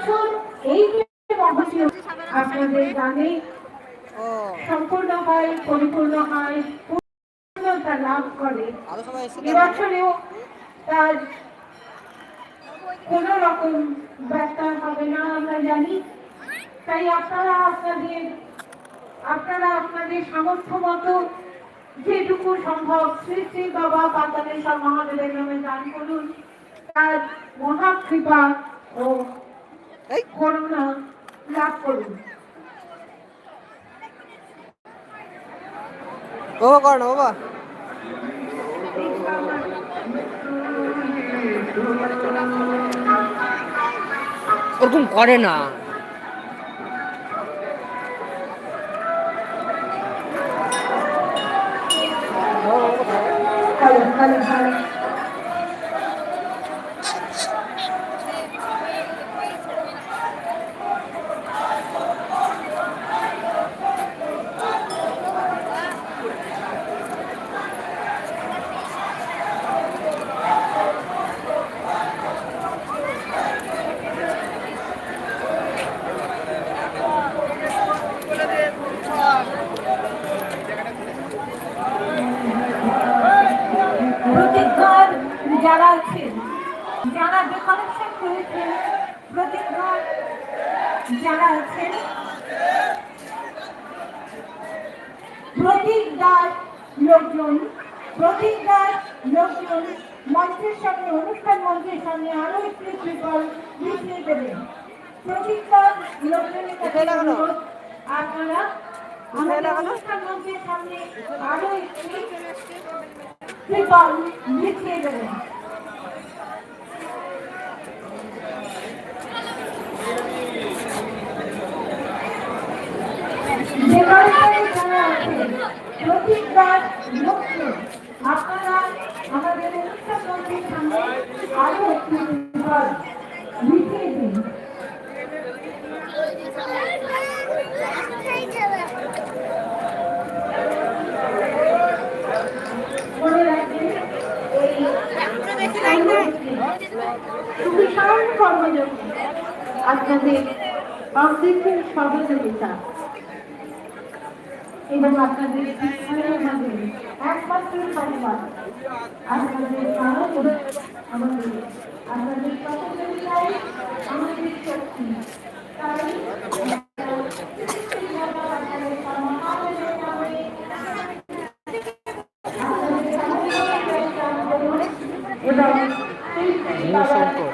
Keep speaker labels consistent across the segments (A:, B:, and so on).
A: বছর এই যে আপনাদের গানে সম্পূর্ণ হয় পরিপূর্ণ হয় পূর্ণতা লাভ করে। এবছরেও তার কোন রকম ব্যর্থ হবে না আমরা জানি। তাই আপনারা আপনাদের আপনারা আপনাদের সামর্থ্য মতো যেটুকু সম্ভব শ্রী শ্রী বাবা পাতালেশ্বর মহাদেবের নামে দান করুন। তার মহাকৃপা ও করুণা লাভ করুন
B: বাবা কর না বাবা ওরকম করে না
A: ভালো ভালো ভালো প্রতিজ্ঞার যারা আছেন যারা ডেকোরেশন করেছেন প্রতিজ্ঞার যারা আছেন প্রতিজ্ঞার লোকজন প্রতিজ্ঞার লোকজন মঞ্চের সামনে অনুষ্ঠান মঞ্চের সামনে আরও একটি ত্রিপল বিছিয়ে দেবেন প্রতিজ্ঞার লোকজনের কাছে আপনারা আমাদের অনুষ্ঠান মঞ্চের সামনে আরও একটি ত্রিপল বিছিয়ে দেবেন ডেকোরেশনে যারা আছেন, প্রতিজ্ঞার লক্ষ্য আপনারা আমাদের অনুষ্ঠান মঞ্চের সামনে আরও একটি ত্রিপল বিছিয়ে দিন মনে রাখবেন এই বিশাল কর্মযোগী আপনাদের সহযোগিতা। এবং আপনাদের আপনাদের কারণে আমাদের আপনাদের সহযোগিতায় আমাদের শক্তি তাই এবং
B: ভীমশঙ্কর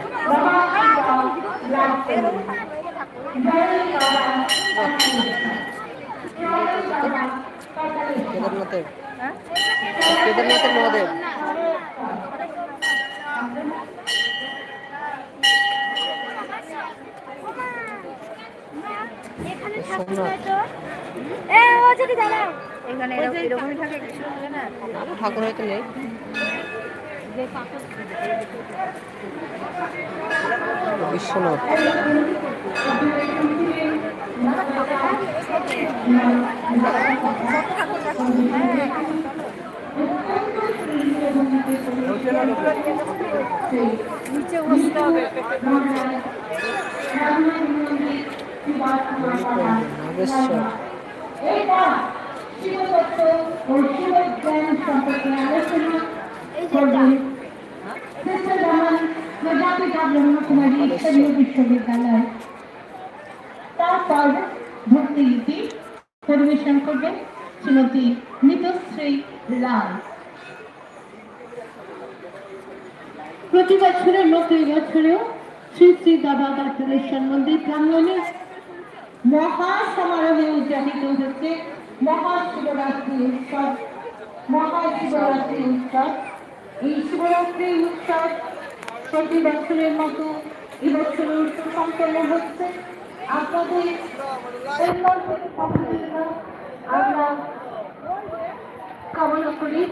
B: কেদারনাথের কেদারনাথের মহাদেব। ঠাকুর হয়তো নেই। বিশ্বনাথ।
A: প্রজাপিতা ব্রহ্মকুমারী ঈশ্বরীয় বিশ্ববিদ্যালয় তারপর ভক্তিগীতি পরিবেশন করবেন শ্রীমতী মিতশ্রী লাল প্রতি বছরের মতো এবছরেও শ্রী শ্রী বাবা কাতুলেশ্বর মন্দির প্রাঙ্গণে মহা সমারোহে উদযাপিত হচ্ছে মহাশিবরাত্রি উৎসব। মহা মহাশিবরাত্রি উৎসব। এই শিবরাত্রি উৎসব প্রতি বছরের মতো এবছর উৎসব সম্পন্ন হচ্ছে। আপনাদের আমরা কামনা করি।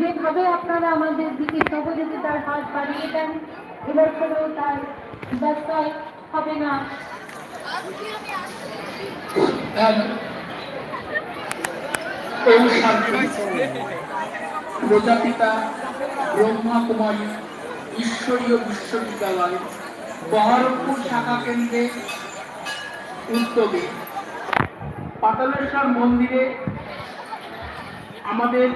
A: যেভাবে আপনারা আমাদের দিকে সহযোগিতার হাত বাড়িয়ে দেন এবছরেও তার ব্যত্যয় হবে না।
C: প্রজাপিতা ব্রহ্মা কুমারী ঈশ্বরীয় বিশ্ববিদ্যালয় বহরমপুর শাখা কেন্দ্রে উদ্যোগে পাতালেশ্বর মন্দিরে আমাদের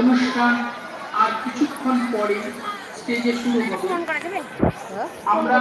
C: অনুষ্ঠান আর কিছুক্ষণ পরে স্টেজে শুরু হবে। আমরা